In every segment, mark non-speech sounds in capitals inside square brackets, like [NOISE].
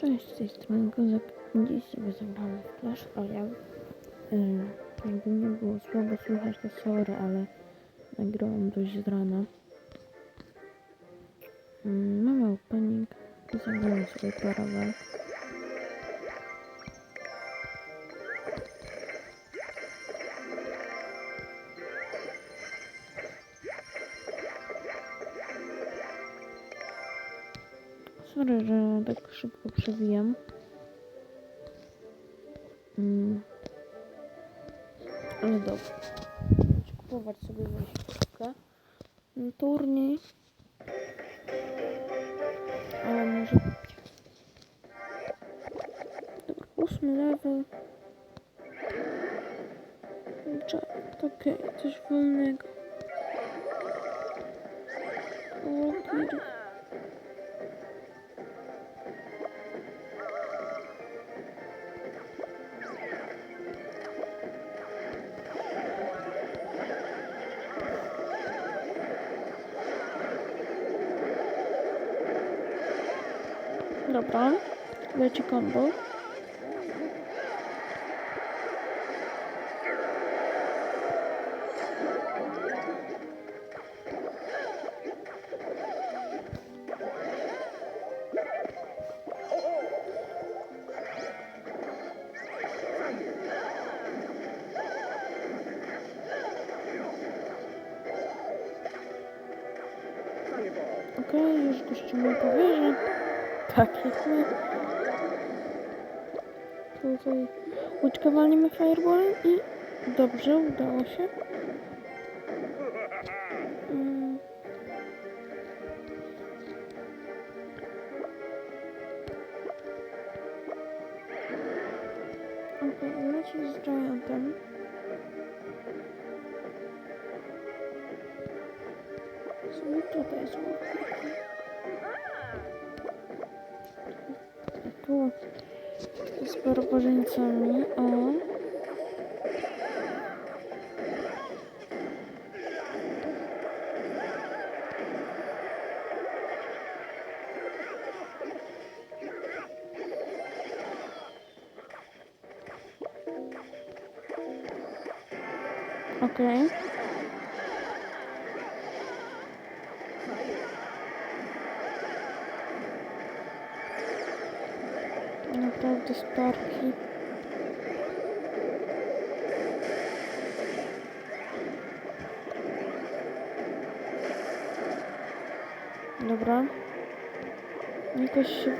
Cześć, z tej strony Kozak. Dziś sobie zagramy w Clash Royale. Yy, jakby nie było słabo słychać, to sorry, ale nagrałam dość z rana. Yy, mamy opening i zagramy sobie parę Sorry, że tak szybko przewijam. Mm. Ale. Chcę kupować sobie wejściówkę na turniej. Ale może. Dobra, ósmy level. Cza- Okej, coś wolnego. Dobra, leci combo. Jak my. Tutaj fireballem i dobrze, udało się. Z barbarzyńcami. O. Okej. Naprawdę sparki. Dobra. Jakoś się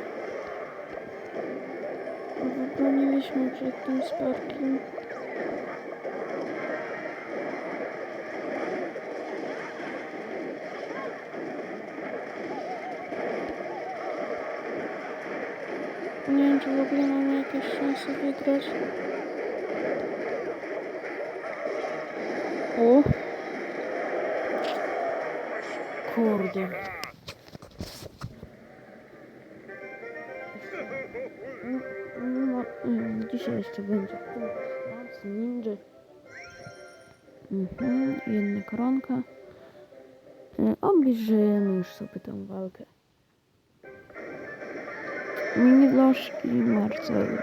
wybroniiliśmy przed tym sparkiem. Czy w ogóle mamy jakieś szanse wygrać. O! Kurde. Mm, No, mm, dzisiaj jeszcze będzie z ninja. Mhm, jedna koronka. E, Obejrzymy już sobie tę walkę. Milosz i Marcel. [LAUGHS]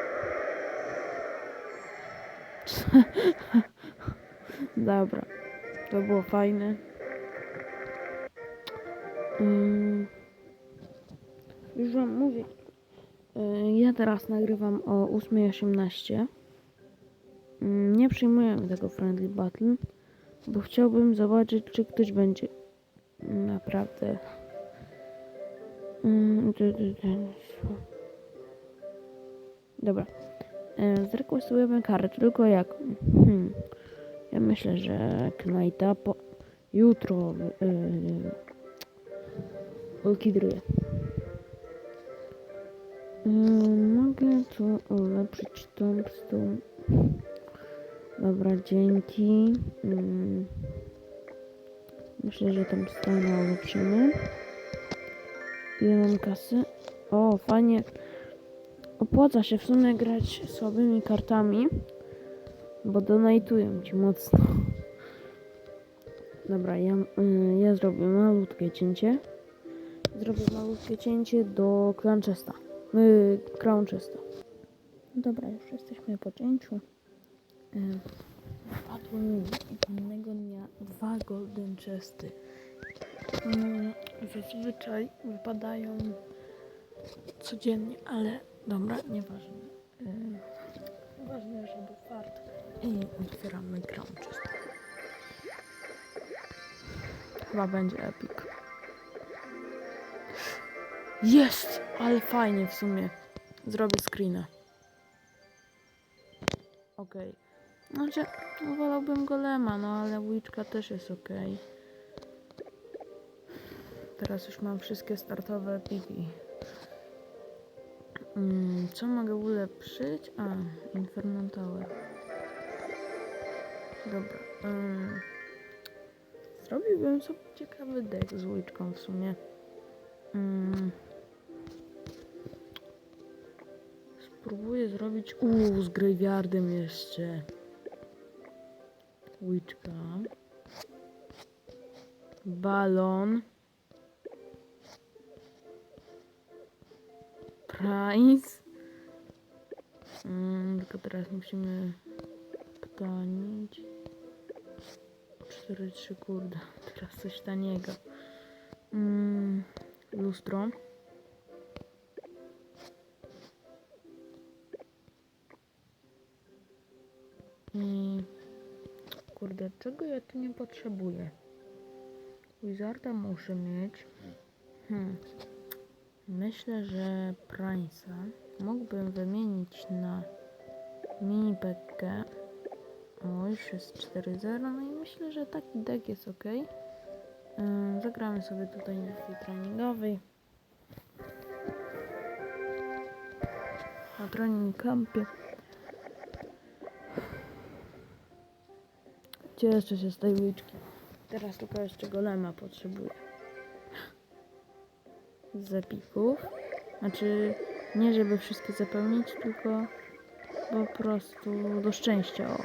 Dobra, to było fajne. Ym, Już wam mówię. Ja teraz nagrywam o 8.18. Ym, Nie przyjmujemy tego Friendly Battle, bo chciałbym zobaczyć, czy ktoś będzie naprawdę. Ty- Dobra. E, Zrequestujemy kartę, tylko jak? Hmm. Ja myślę, że Knighta po... jutro yy. Yy, mogę tu ulepszyć Tombstone. Dobra, dzięki. Yy, myślę, że tam stronę ulepszymy. Ile mam kasy? O, fajnie. Opłaca się w sumie grać słabymi kartami, bo donajtują ci mocno. Dobra, ja, y, ja zrobię malutkie cięcie. Zrobię malutkie cięcie do Clanchesta. Yy, crown czysto. Dobra, już jesteśmy po cięciu. Yy, mi innego dnia dwa golden chesty. Yy, zazwyczaj wypadają codziennie, ale dobra, nieważne. Yy, ważne, żeby fart. I otwieramy crown czysto. Chyba będzie epic. Jest! Ale fajnie w sumie. Zrobię screena. Okej. Znaczy, no wolałbym golema, no ale łyczka też jest okej. Teraz już mam wszystkie startowe epiki. Mm, co mogę ulepszyć? A, Inferno Tower. Dobra. ym. Zrobiłbym sobie ciekawy deck z łyczką w sumie. Mm. Spróbuję zrobić. Uuu, z graveyardem jeszcze. Łyczka. Balon. Price. Mm, tylko teraz musimy pytanić. 4-3, kurde. [LAUGHS] Teraz coś taniego. Mm, lustro. I kurde, czego ja tu nie potrzebuję? Wizarda muszę mieć. Hmm. Myślę, że Prince'a mógłbym wymienić na mini pekkę. O, już jest 4-0, no i myślę, że taki deck jest ok. Zagramy sobie tutaj na chwili treningowej. Na trening campie. Cieszę się z tej łyczki. Teraz tylko jeszcze golema potrzebuję. Z epików. Znaczy, nie żeby wszystkie zapełnić, tylko po prostu do szczęścia. O.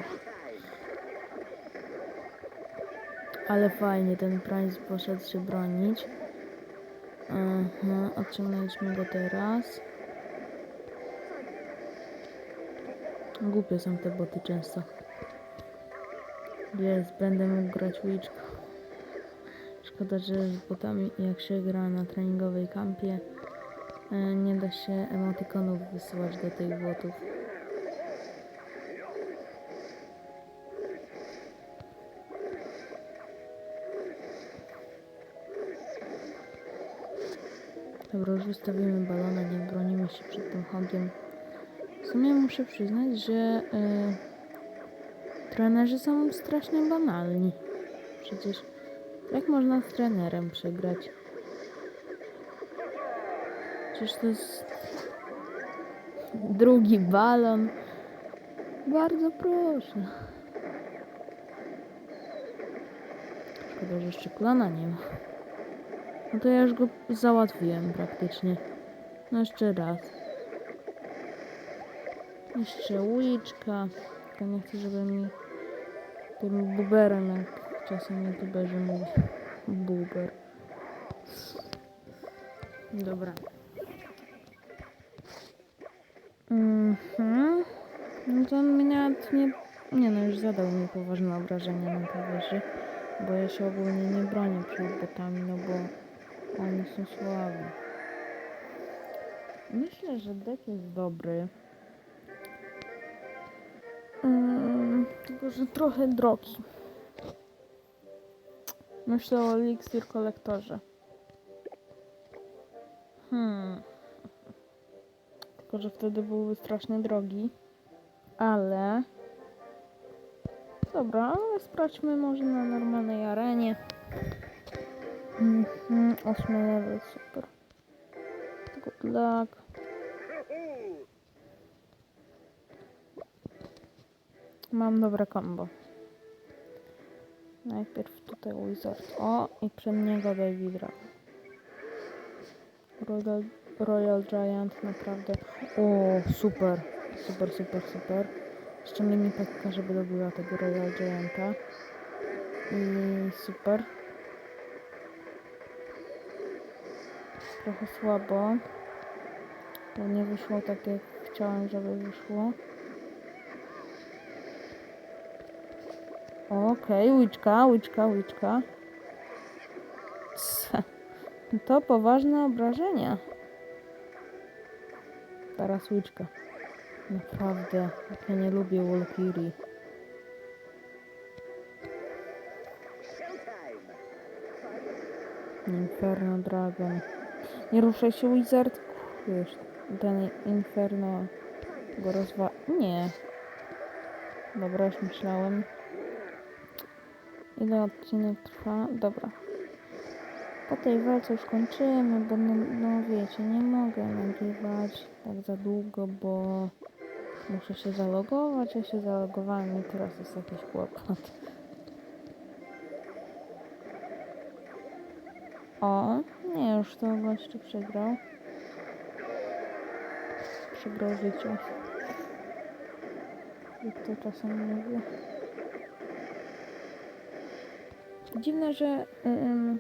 Ale fajnie, ten Price poszedł się bronić. Aha, odciągnęliśmy go teraz. Głupie są te boty często. Jest, będę mógł grać Witchka. Szkoda, że z botami jak się gra na treningowej kampie e, nie da się emotikonów wysyłać do tych botów. Dobra, już wystawimy balona, nie bronimy się przed tym hogiem. W sumie muszę przyznać, że e, trenerzy są strasznie banalni. Przecież jak można z trenerem przegrać? Przecież to jest drugi balon. Bardzo proszę. Szkoda, że jeszcze klana nie ma. No to ja już go załatwiłem praktycznie. No jeszcze raz. Jeszcze łyczka. Tylko nie chcę, żeby mi tym buberem, jak czasem youtuberzy mówią. Buber. Dobra. Mhm. No to on mnie nawet nie... Nie no, już zadał mi poważne obrażenia na wieży. Bo ja się ogólnie nie bronię przed botami, no bo oni są słabi. Myślę, że deck jest dobry. Mm, tylko, że trochę drogi. Myślę o Elixir kolektorze. Hmm. Tylko, że wtedy byłby strasznie drogi. Ale... Dobra, ale sprawdźmy może na normalnej arenie. Mhm, ósmy level, super. Good luck. Mam dobre combo. Najpierw tutaj Wizard. O, i przed niego Baby Dragon. Royal, Royal Giant, naprawdę. O, super. Super, super, super. Jeszcze mini pekka, żeby dobyła tego Royal Gianta. I super. Trochę słabo. Bo nie wyszło tak jak chciałem, żeby wyszło. Okej, łyczka, łyczka, łyczka. Cs. [LAUGHS] To poważne obrażenia. Teraz łyczka. Naprawdę, jak ja nie lubię Walkiri. Inferno Dragon. Nie ruszaj się, Wizard. Wiesz, ten Inferno go rozwa... Nie. Dobra, już myślałem. Ile odcinek trwa? Dobra. Po tej walce już kończymy, bo no, no wiecie, nie mogę nagrywać tak za długo, bo muszę się zalogować. Ja się zalogowałem i teraz jest jakiś kłopot. O, nie, już to gościu przegrał. Przegrał życie. Jak to czasem mówię. Dziwne, że ym,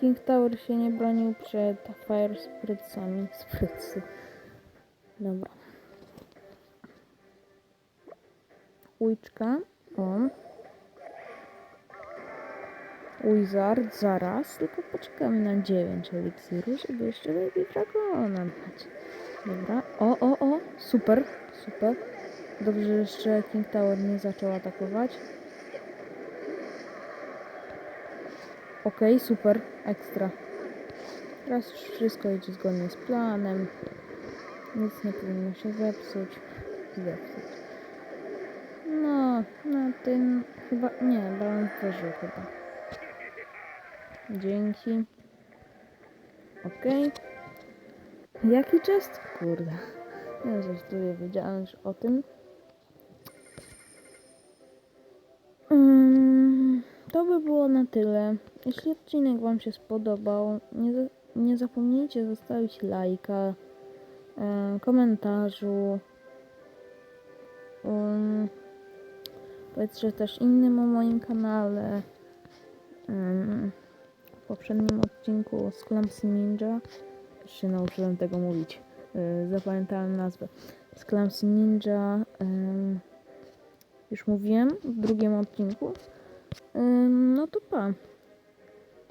King Tower się nie bronił przed Fire Spritsami. [LAUGHS] Spritsy. Dobra. Łyczka. O. Wizard zaraz, tylko poczekamy na 9 eliksiru, żeby jeszcze Baby Dragona dać. Dobra. O, o, o. Super, super. Dobrze, że jeszcze King Tower nie zaczął atakować. Okej, super, ekstra. Teraz już wszystko idzie zgodnie z planem. Nic nie powinno się zepsuć. Zepsuć. No, na tym chyba... Nie, balon przeżył chyba. Dzięki. Okej. Jaki chest? Kurde. Ja coś tu wiedziałem już o tym. To by było na tyle. Jeśli odcinek Wam się spodobał, nie, nie zapomnijcie zostawić lajka, em, komentarzu. Um, powiedzcie też innym o moim kanale. W poprzednim odcinku z Clumsy Ninja się nauczyłem tego mówić. Yy, zapamiętałem nazwę. Z Clumsy Ninja już mówiłem w drugim odcinku. No to pa.